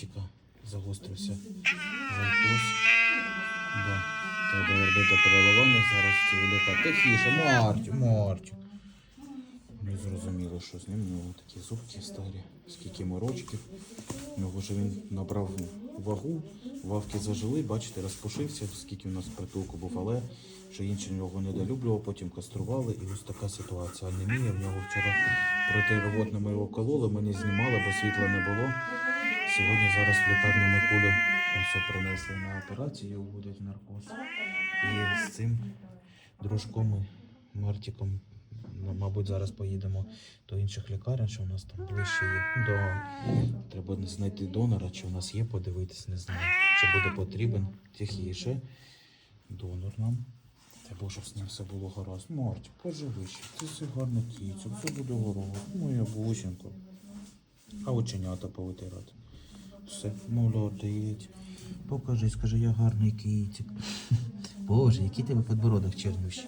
Мартіка загострився зайкос. Да. Треба робити переливання зараз ці ліка. Тихіше, Мартю, Мартю. Не зрозуміло, що з ним. У нього такі зубки старі, скільки йому рочків. У нього він набрав вагу, вавки зажили, бачите, розпушився, скільки у нас притулку був, але що інші його недолюблював, потім кастрували, і ось така ситуація. Анемія в нього вчора протирвотно ми його кололи, ми не знімали, бо світла не було. Сьогодні зараз в лікарню ми кулю все принесли на операцію, вводять наркоз. І з цим дружком Мартіком, ну, мабуть, зараз поїдемо до інших лікарень, що у нас там ближче є. До... Треба знайти донора, чи у нас є, подивитись, не знаю. Чи буде потрібен тихіше. Донор нам. Треба, щоб з ним все було гаразд. Мартік, поживи ще. Ти все гарна кіця, все буде гаразд. Моя бусинка. А оченята повитирати. Все, молодець. Покажи, скажи, я гарний кітик. Боже, який тебе подбородок чернющий.